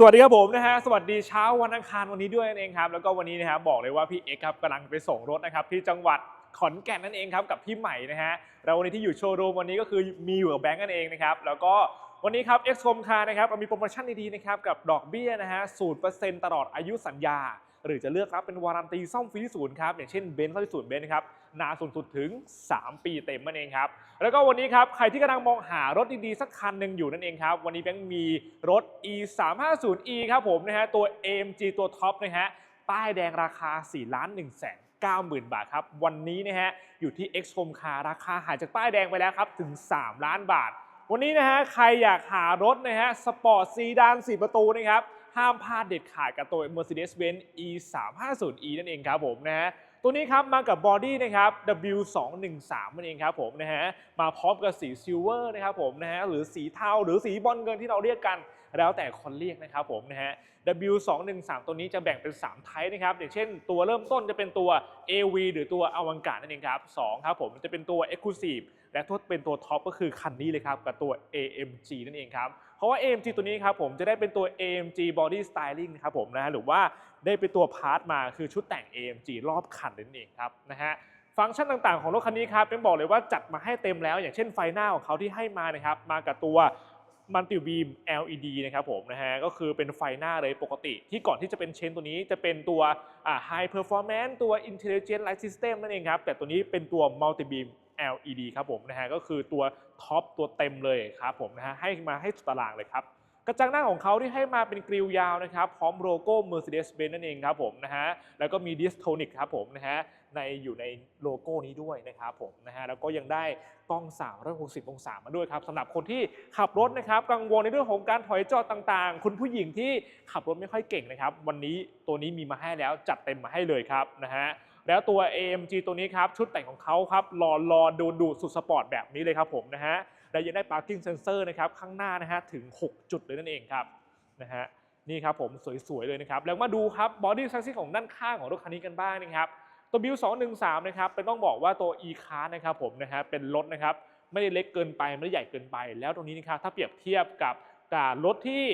สวัสดีครับผมนะฮะสวัสดีเช้าวันอังคารวันนี้ด้วยนั่นเองครับแล้วก็วันนี้นะครับบอกเลยว่าพี่เอกครับกำลังไปส่งรถนะครับที่จังหวัดขอนแก่นนั่นเองครับกับพี่ใหม่นะฮะเราวันนี้ที่อยู่โชว์รูมวันนี้ก็คือมีอยู่กับแบงก์นั่นเองนะครับแล้วก็วันนี้ครับเอ็กซ์คมคาร์นะครับเรามีโปรโมชั่นดีๆนะครับกับดอกเบี้ยนะฮะศูนย์เปอร์เซ็นต์ตลอดอายุสัญญา หรือจะเลือกครับเป็นวารันตีซ่อมฟรีที่ศูนย์ครับอย่างเช่นเบนซ์ซ่อมที่ศูนย์เบนซ์ครับนานสูงสุดถึง 3 ปีเต็มนั่นเองครับแล้วก็วันนี้ครับใครที่กำลังมองหารถดีๆสักคันหนึ่งอยู่นั่นเองครับวันนี้แบงค์มีรถ e 3 5 0 e ครับผมนะฮะตัว AMG ตัวท็อปนะฮะป้ายแดงราคา 4 ล้าน1 9 0 0 0 0 บาทครับ วันนี้นะฮะ อยู่ที่ X Home Car ราคาหายจากป้ายแดงไปแล้วครับ ถึง 3 ล้านบาท วันนี้นะฮะ ใครอยากหารถนะฮะ สปอร์ตซีดาน 4 ประตูนะครับ ห้ามพลาดเด็ดขาดกับตัว Mercedes-Benz e 3 5 0 e นั่นเองครับผมนะฮะตัวนี้ครับมากับบอดี้นะครับ W213 นั่นเองครับผมนะฮะมาพร้อมกับสีซิลเวอร์นะครับผมนะฮะหรือสีเทาหรือสีบอลเงินที่เราเรียกกันแล้วแต่คนเรียกนะครับผมนะฮะ W213 ตัวนี้จะแบ่งเป็น 3 ไทป์นะครับ อย่างเช่นตัวเริ่มต้นจะเป็นตัว AV หรือตัวอวังการนั่นเองครับ2ครับผมจะเป็นตัว Exclusive และถ้าเป็นตัวท็อปก็คือคันนี้เลยครับกับตัว AMG นั่นเองครับ เพราะว่า AMG ตัวนี้ครับผมจะได้เป็นตัว AMG Body Styling นะครับผมนะฮะหรือว่าได้เป็นตัวพาร์ทมาคือชุดแต่ง AMG รอบคันนั่นเองครับนะฮะฟังก์ชันต่างๆของรถคันนี้ครับเป็นบอกเลยว่าจัดมาให้เต็มแล้ว อย่างเช่นไฟหน้าของเขาที่ให้มานะครับมากับตัวมัลติบีม LED นะครับผมนะฮะก็คือเป็นไฟหน้าเลยปกติที่ก่อนที่จะเป็นเชนตัวนี้จะเป็นตัวอ่า High Performance ตัว Intelligent Light System นั่นเองครับแต่ตัวนี้เป็นตัว Multi Beam LED ครับผมนะฮะก็คือตัวท็อปตัวเต็มเลยครับผมนะฮะให้มาให้สุดตารางเลยครับกระจังหน้าของเขาที่ให้มาเป็นกริลยาวนะครับ พร้อมโลโก้ Mercedes-Benz นั่นเองครับผมนะฮะแล้วก็มีดิสโทนิกครับผมนะฮะในอยู่ในโลโก้นี้ด้วยนะครับผมนะฮะแล้วก็ยังได้กล้อง 360 องศามาด้วยครับสำหรับคนที่ขับรถนะครับ กังวลในเรื่องของการถอยจอดต่างๆ คุณผู้หญิงที่ขับรถไม่ค่อยเก่งนะครับ วันนี้ตัวนี้มีมาให้แล้วจัดเต็มมาให้เลยครับนะฮะ แล้วตัว AMG ตัวนี้ครับ ชุดแต่งของเขาครับรอรอดูดูสุดสปอร์ตแบบนี้เลยครับผมนะฮะและยังได้ parking sensor นะครับข้างหน้านะฮะถึง 6 จุดเลยนั่นเองครับนะฮะนี่ครับผมสวยๆเลยนะครับแล้วมาดูครับ body chassis ของด้านข้างของรถคันนี้กันบ้างนะครับตัว Build 213 นะครับเป็นต้องบอกว่าตัว e car นะครับผมนะฮะเป็นรถนะครับไม่ได้เล็กเกินไปไม่ได้ใหญ่เกินไป แล้วตรงนี้นะครับถ้าเปรียบเทียบกับกับรถที่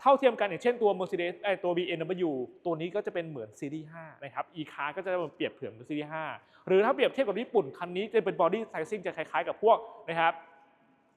เท่าเทียมกันอย่างเช่นตัว Mercedes ไอตัว BMW ตัวนี้ก็จะเป็นเหมือนซีรีส์5นะครับ e car ก็จะเปรียบเทียบกับซีรีส์5หรือถ้าเปรียบเทียบกับญี่ปุ่นคันนี้จะเป็นบอดี้ไซซิ่งจะคล้ายๆกับพวกนะครับ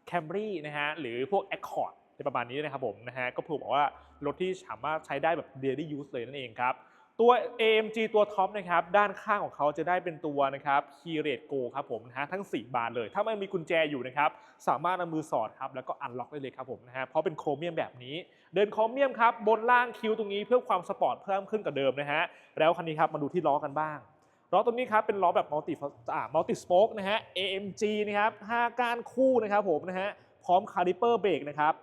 Camry นะฮะหรือพวก Accord ในประมาณนี้นะครับผมนะฮะก็พูดบอกว่ารถที่สามารถใช้ได้แบบ daily use เลยนั่นเองครับ ตัว AMG ตัวท็อปนะครับด้านข้างของเขาจะได้เป็นตัวนะครับ Key Rate Go ครับผมนะฮะทั้ง 4 บานเลย ถ้าไม่มีกุญแจอยู่นะครับสามารถเอามือสอดครับแล้วก็อันล็อกได้เลยครับผมนะฮะเพราะเป็นโครเมียมแบบนี้ เดินโครเมียมครับบนล่างคิ้วตรงนี้เพื่อความสปอร์ตเพิ่มขึ้นกว่าเดิมนะฮะแล้วคันนี้ครับมาดูที่ล้อกันบ้างล้อตัวนี้ครับเป็นล้อแบบมัลติอ่ามัลติสโป๊กนะฮะ AMG นะครับ5ก้านคู่นะครับผมนะฮะพร้อมคาลิเปอร์เบรกนะครับ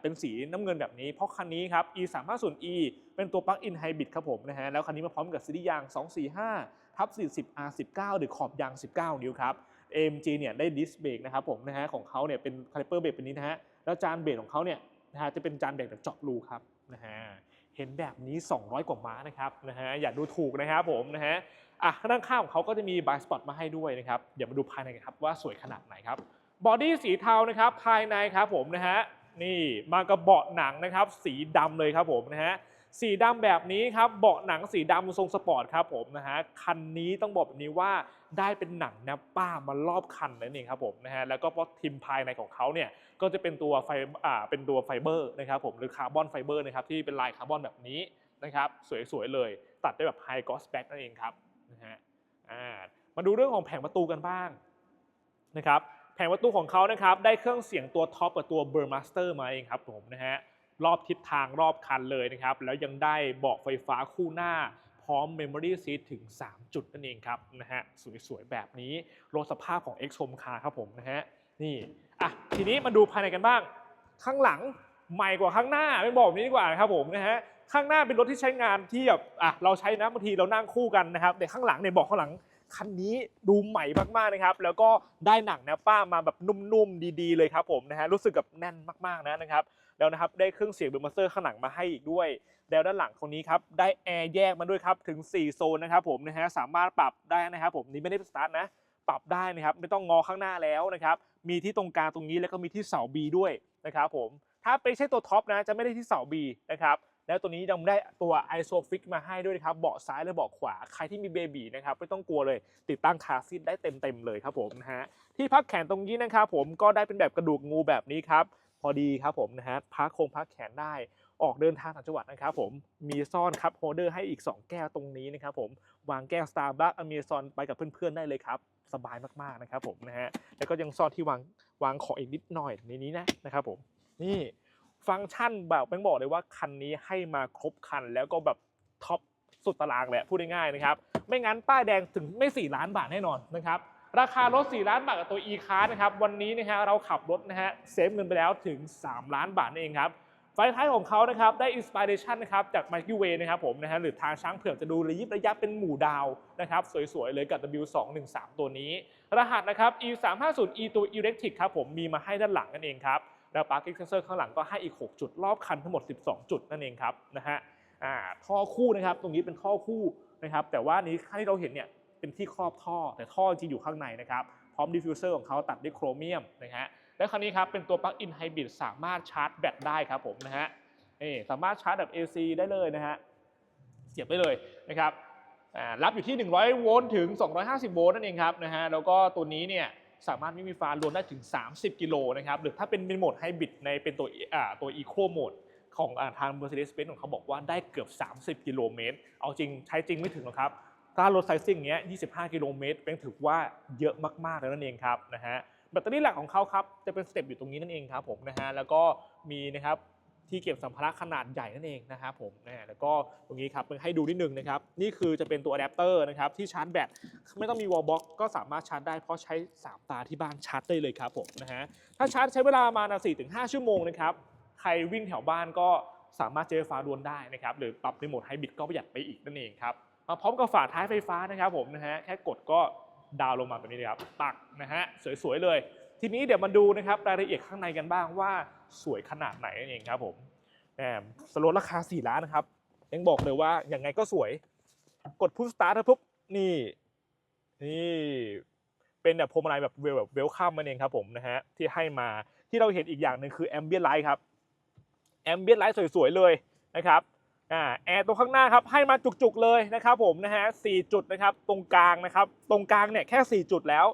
เป็นสีน้ำเงินแบบนี้ เพราะคันนี้ครับ e 3 5 0 e เป็นตัวปลั๊กอินไฮบริดครับผมนะฮะ แล้วคันนี้มาพร้อมกับซีรีส์ยาง 245ทับ40 R 19หรือขอบยาง 19 นิ้วครับ AMG เนี่ยได้ดิสเบรกนะครับผมนะฮะของเขาเนี่ยเป็นคาลิเปอร์เบรกเป็นนี้นะฮะ แล้วจานเบรกของเขาเนี่ยนะฮะจะเป็นจานเบรกแบบเจาะรูครับนะฮะ เห็นแบบนี้ 200 กว่าม้านะครับนะฮะ อย่าดูถูกนะครับผมนะฮะ อะด้านข้างของเขาก็จะมีบายสปอตมาให้ด้วยนะครับ เดี๋ยวมาดูภายในกันครับว่าสวยขนาดไหนครับ บอดี้สีเทานะครับภายในครับผมนะฮะ นี่มากับเบาะหนังนะครับ สีดำเลยครับผมนะฮะสีดำแบบนี้ครับเบาะหนังสีดำทรงสปอร์ตครับผมนะฮะคันนี้ต้องบอกแบบนี้ว่าได้เป็นหนังนบป้ามารอบคันนั่นเองครับผมนะฮะแล้วก็พอทิมภายในของเขาเนี่ยก็จะเป็นตัวไฟอ่าเป็นตัวไฟเบอร์นะครับผมหรือคาร์บอนไฟเบอร์นะครับที่เป็นลายคาร์บอนแบบนี้นะครับสวยๆเลย ตัดได้แบบไฮกอสแบ็กนั่นเองครับนะฮะอ่ามาดูเรื่องของแผงประตูกันบ้างนะครับ แผงประตูของเขานะครับได้เครื่องเสียงตัวท็อปกับตัว b u r m a s t e r มาเองครับผมนะฮะรอบทิศทางรอบคันเลยนะครับ แล้วยังได้เบาะไฟฟ้าคู่หน้า พร้อม Memory Seat ถึง 3 จุดนั่นเองครับนะฮะสวยๆ แบบนี้รถสภาพของ X Home Car ครับผมนะฮะนี่อะทีนี้มาดูภายในกันบ้าง ข้างหลังใหม่กว่าข้างหน้าไม่บอกแบบนี้ดีกว่านะครับผมนะฮะข้างหน้าเป็นรถที่ใช้งานที่แบบอะเราใช้นะบางทีเรานั่งคู่กันนะครับแต่ข้างหลังเนี่ยเบอกข้างหลัง คันนี้ดูใหม่มากๆนะครับ แล้วก็ได้หนังนะป้ามาแบบนุ่มๆดีๆเลยครับผมนะฮะรู้สึกแบบแน่นมากๆนะนะครับแล้วนะครับได้เครื่องเสียงเบอร์มาสเตอร์ข้างหลังมาให้อีกด้วยแล้วด้านหลังตรงนี้ครับได้แอร์แยกมาด้วยครับถึง 4 โซนนะครับผมนะฮะสามารถปรับได้นะครับผมนี่ไม่ได้สตาร์ทนะปรับได้นะครับไม่ต้องงอข้างหน้าแล้วนะครับมีที่ตรงกลางตรงนี้แล้วก็มีที่เสา B ด้วยนะครับผมถ้าไม่ใช่ตัวท็อปนะจะไม่ได้ที่เสา B นะครับ แล้วตัวนี้ยังได้ตัว ISOFIX มาให้ด้วยนะครับเบาะซ้ายและเบาะขวาใครที่มีเบบีนะครับไม่ต้องกลัวเลยติดตั้งคาซีทได้เต็มๆเลยครับผมนะฮะที่พักแขนตรงนี้นะครับผมก็ได้เป็นแบบกระดูกงูแบบนี้ครับพอดีครับผมนะฮะพักโครงพักแขนได้ออกเดินทางต่างจังหวัดนะครับผมมีซ่อนครับโฮลเดอร์ให้อีก 2 แก้วตรงนี้นะครับผมวางแก้ว Starbucks Amazon ไปกับเพื่อนๆได้เลยครับสบายมากๆนะครับผมนะฮะแล้วก็ยังซ่อนที่วางวางของอีกนิดหน่อยในนี้นะนะครับผมนี่ ฟังก์ชันแบบแบงบอกเลยว่าคันนี้ให้มาครบคันแล้วก็แบบท็อปสุดตารางแหละพูดง่ายๆนะครับ ไม่งั้นป้ายแดงถึงไม่ 4 ล้านบาทแน่นอนนะครับราคารถ 4 ล้านบาทกับตัว e c a r นะครับวันนี้นะฮะเราขับรถนะฮะเซฟเงินไปแล้วถึง 3 ล้านบาทนั่นเองครับไฟท้ายของเขานะครับได้อินสปิเรชันนะครับจาก Milky Way นะครับผมนะฮะหรือทางช้างเผือกจะดูระยิบระยับเป็นหมู่ดาวนะครับสวยๆ เลยกับ W213 ตัวนี้ รหัสนะครับ E 3 5 0 E ตัว Electric ครับผมมีมาให้ด้านหลังนั่นเองครับ แล้วปาร์กิ้งเซนเซอร์ข้างหลังก็ให้อีก 6 จุด รอบคันทั้งหมด 12 จุดนั่นเองครับนะฮะอ่าท่อคู่นะครับตรงนี้เป็นท่อคู่นะครับแต่ว่านี้ค่าที่เราเห็นเนี่ยเป็นที่ครอบท่อ แต่ท่อจริงอยู่ข้างในนะครับพร้อมดิฟฟิวเซอร์ของเขาตัดด้วยโครเมียมนะฮะและคันนี้ครับเป็นตัวปลั๊กอินไฮบริดสามารถชาร์จแบตได้ครับผมนะฮะนี่สามารถชาร์จแบบ AC ได้เลยนะฮะเสียบได้เลยนะครับรับอยู่ที่ 100 โวลต์ถึง 250 โวลต์นั่นเองครับนะฮะแล้วก็ตัวนี้เนี่ย สามารถไม่มีฟ้ารวมได้ถึง 30 กิโลนะครับหรือถ้าเป็นเป็นโหมดไฮบริดในเป็นตัวอ่าตัว Eco Mode ของอ่าทาง Mercedes-Benz ของเขาบอกว่าได้เกือบ 30 กิโลเมตร เอาจริงใช้จริงไม่ถึงหรอกครับ ถ้ารถไซซิ่งเงี้ย 25 กิโลเมตรเป็นถือว่าเยอะมากๆแล้วนั่นเองครับนะฮะ แบตเตอรี่หลักของเขาครับ จะเป็นสเต็ปอยู่ตรงนี้นั่นเองครับผมนะฮะ แล้วก็มีนะครับ ที่เก็บสัมภาระขนาดใหญ่นั่นเองนะครับผมนะแล้วก็ตรงนี้ครับให้ดูนิดนึงนะครับ นี่คือจะเป็นตัวอะแดปเตอร์นะครับที่ชาร์จแบตไม่ต้องมีวอลบ็อกก็สามารถชาร์จได้เพราะใช้ 3 ตาที่บ้านชาร์จได้เลยครับผมนะฮะถ้าชาร์จใช้เวลาประมาณ4-5ชั่วโมงนะครับใครวิ่งแถวบ้านก็สามารถเจอฟ้าดวนได้นะครับหรือปรับในโหมดไฮบริดก็ประหยัดไปอีกนั่นเองครับมาพร้อมกับฝาท้ายไฟฟ้านะครับผมนะฮะแค่กดก็ดาวลงมาแบบนี้เลยครับปักนะฮะสวยๆเลย ทีนี้เดี๋ยวมาดูนะครับรายละเอียดข้างในกันบ้างว่า สวยขนาดไหนนั่นเองครับผมแหมสลดราคา 4 ล้านนะครับ ยังบอกเลยว่าอย่างไงก็สวย กดพุชสตาร์ทปุ๊บนี่ นี่เป็นแบบพวงมาลัยแบบเวลแบบเวลคัมนั่นเองครับผมนะฮะที่ให้มาที่เราเห็นอีกอย่างหนึ่งคือแอมเบียนไลท์ครับแอมเบียนไลท์สวยๆเลยนะครับอ่าแอร์ตรงข้างหน้าครับให้มาจุกๆเลยนะครับผมนะฮะสี่จุดนะครับตรงกลางนะครับตรงกลางเนี่ยแค่ 4 จุดแล้ว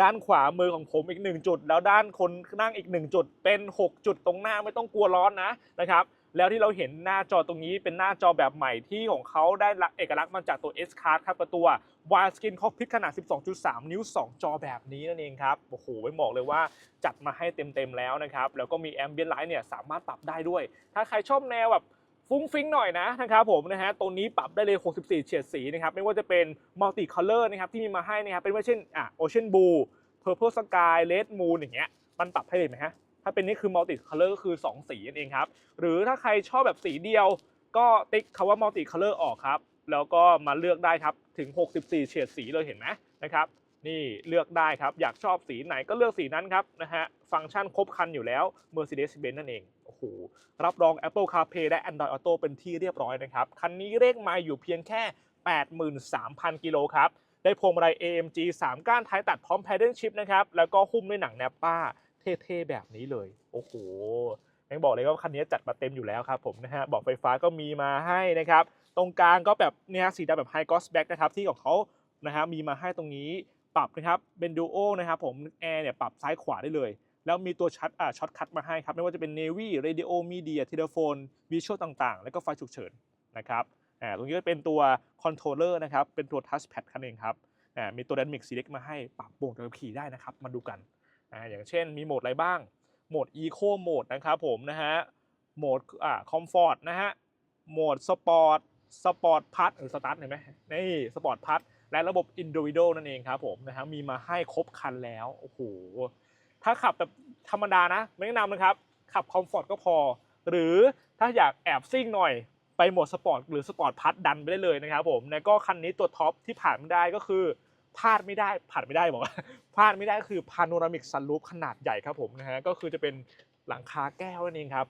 ด้านขวามือของผมอีก 1 จุด แล้วด้านคนนั่งอีก 1 จุด เป็น 6 จุดตรงหน้าไม่ต้องกลัวร้อนนะนะครับแล้วที่เราเห็นหน้าจอตรงนี้เป็นหน้าจอแบบใหม่ที่ของเขาได้เอกลักษณ์มาจากตัว S Card ครับกับตัว Widescreen Cockpit ขนาด 12.3 นิ้ว 2 จอแบบนี้นั่นเองครับ โอ้โหไม่บอกเลยว่าจัดมาให้เต็มๆแล้วนะครับ แล้วก็มี Ambient Light เนี่ยสามารถปรับได้ด้วย ถ้าใครชอบแนวแบบ ฟุ้งฟิ้งหน่อยนะนะครับผมนะฮะตัวนี้ปรับได้เลย 64 เฉดสีนะครับไม่ว่าจะเป็น Multi Color นะครับที่มีมาให้นะครับเป็นว่าเช่นอะ Ocean Blue Purple Sky Red Moon อย่างเงี้ยมันปรับให้เลยไหมฮะถ้าเป็นนี่คือ multi color ก็คือ 2 สีนั่นเองครับหรือถ้าใครชอบแบบสีเดียว ก็ติ๊กคำว่า multi color ออกครับแล้วก็มาเลือกได้ครับถึง 64 เฉดสีเลยเห็นไหมนะครับ นี่เลือกได้ครับ อยากชอบสีไหนก็เลือกสีนั้นครับนะฮะฟังก์ชันครบคันอยู่แล้ว Mercedes-Benz นั่นเองโอ้โหรับรอง Apple CarPlay และ Android Auto เป็นที่เรียบร้อยนะครับ คันนี้เลขไมาอยู่เพียงแค่ 83,000 กิโลครับ ได้พวงมาลัย AMG 3 ก้านท้ายตัดพร้อม Paddle Shift นะครับ แล้วก็หุ้มด้วยหนังแนปป้า เท่ๆ แบบนี้เลย โอ้โหยังบอกเลยว่าคันนี้จัดมาเต็มอยู่แล้วครับผมนะฮะบอกไฟฟ้าก็มีมาให้นะครับ ตรงกลางก็แบบเนี่ยสีดำแบบไฮกอสแบ็กนะครับที่ของเขานะฮะมีมาให้ตรงนี้ ปรับนะครับเป็นดูโอนะครับผมแอร์เนี่ยปรับซ้ายขวาได้เลย แล้วมีตัวชัดอ่าช็อตคัทมาให้ครับไม่ว่าจะเป็น Navy Radio Media Telephone Visual ต่างๆ แล้วก็ไฟฉุกเฉินนะครับอ่าตรงนี้ก็เป็นตัวคอนโทรลเลอร์นะครับเป็นตัวทัชแพดคันเองครับอ่ามีตัว Dynamic Select มาให้ปรับโหมดการขับขี่ได้นะครับมาดูกันอ่าอย่างเช่นมีโหมดอะไรบ้างโหมด Eco โหมดนะครับผมนะฮะโหมดอ่าคอมฟอร์ตนะฮะโหมดสปอร์ตสปอร์ตพัทหรือสตาร์ทเห็นไหมนี่สปอร์ตพัท และระบบ Individual นั่นเองครับผมนะฮะมีมาให้ครบคันแล้วโอ้โหถ้าขับแบบธรรมดานะไม่แนะนำนะครับ ขับคอมฟอร์ตก็พอ หรือถ้าอยากแอบซิ่งหน่อยไปโหมดสปอร์ตหรือสปอร์ตพัทดันไปได้เลยนะครับผมแล้วก็คันนี้ตัวท็อปที่ผ่านไม่ได้ก็คือพลาดไม่ได้ผ่านไม่ได้บอกว่าพลาดไม่ได้ก็คือพาโนรามิกซันรูฟขนาดใหญ่ครับผมนะฮะก็คือจะเป็นหลังคาแก้วนั่นเองครับ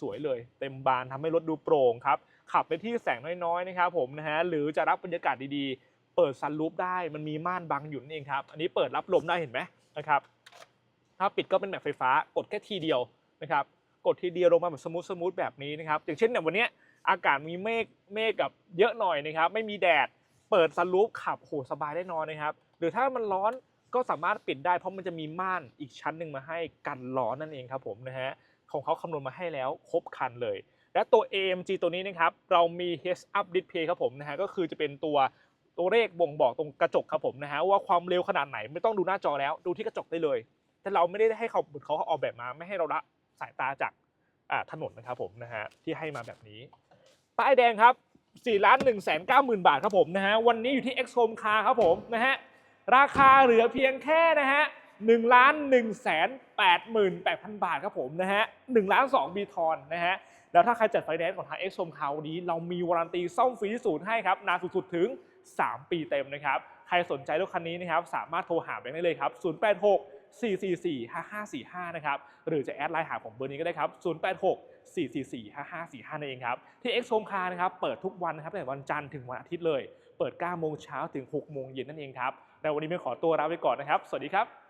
สวยๆเลย เต็มบานทำให้รถดูโปร่งครับขับไปที่แสงน้อยๆนะครับผมนะฮะหรือจะรับบรรยากาศดีๆ เปิดซันรูฟได้มันมีม่านบังอยู่นั่นเองครับ อันนี้เปิดรับลมได้เห็นไหมนะครับ ถ้าปิดก็เป็นแบบไฟฟ้ากดแค่ทีเดียวนะครับ กดทีเดียวลงมาแบบสมูทสมูทแบบนี้นะครับ อย่างเช่นเนี่ยวันนี้อากาศมีเมฆเมฆกับเยอะหน่อยนะครับ ไม่มีแดด เปิดซันรูฟขับโหสบายได้นอนนะครับ หรือถ้ามันร้อนก็สามารถปิดได้เพราะมันจะมีม่านอีกชั้นหนึ่งมาให้กันร้อนนั่นเองครับผมนะฮะของเขาคำนวณมาให้แล้วครบคันเลย และตัว AMG ตัวนี้นะครับเรามี Heads Up Display ครับผมนะฮะก็คือจะเป็นตัว ตัวเลขบ่งบอกตรงกระจกครับผมนะฮะว่าความเร็วขนาดไหนไม่ต้องดูหน้าจอแล้วดูที่กระจกได้เลย แต่เราไม่ได้ให้เขาเหมือนเขาออกแบบมาไม่ให้เราละสายตาจากถนนนะครับผมนะฮะที่ให้มาแบบนี้ ป้ายแดงครับ4ล้าน1 9 0 0 0 0 บาทครับผมนะฮะวันนี้อยู่ที่ XCOM Car ครับผมนะฮะราคาเหลือเพียงแค่นะฮะ1ล้าน1แสน88,000 บาทครับผมนะฮะ1ล้าน2บีทอนนะฮะแล้วถ้าใครจัดไฟแนนซ์ของทาง XCOM Car วันนี้เรามีวารันตีซ่อมฟรีศูนย์ให้ครับนานสุดๆถึง 3 ปีเต็มนะครับ ใครสนใจรถคันนี้นะครับ สามารถโทรหาแบงค์ได้เลยครับ 086 444 5545 นะครับ หรือจะแอดไลน์หาผมเบอร์นี้ก็ได้ครับ 086 444 5545นั่นเองครับ ที่ X Home Car นะครับ เปิดทุกวันนะครับตั้งแต่วันจันทร์ถึงวันอาทิตย์เลย เปิด 9 โมงเช้าถึง 6 โมงเย็นนั่นเองครับ แต่ววันนี้ไม่ขอตัวลาไปก่อนนะครับ สวัสดีครับ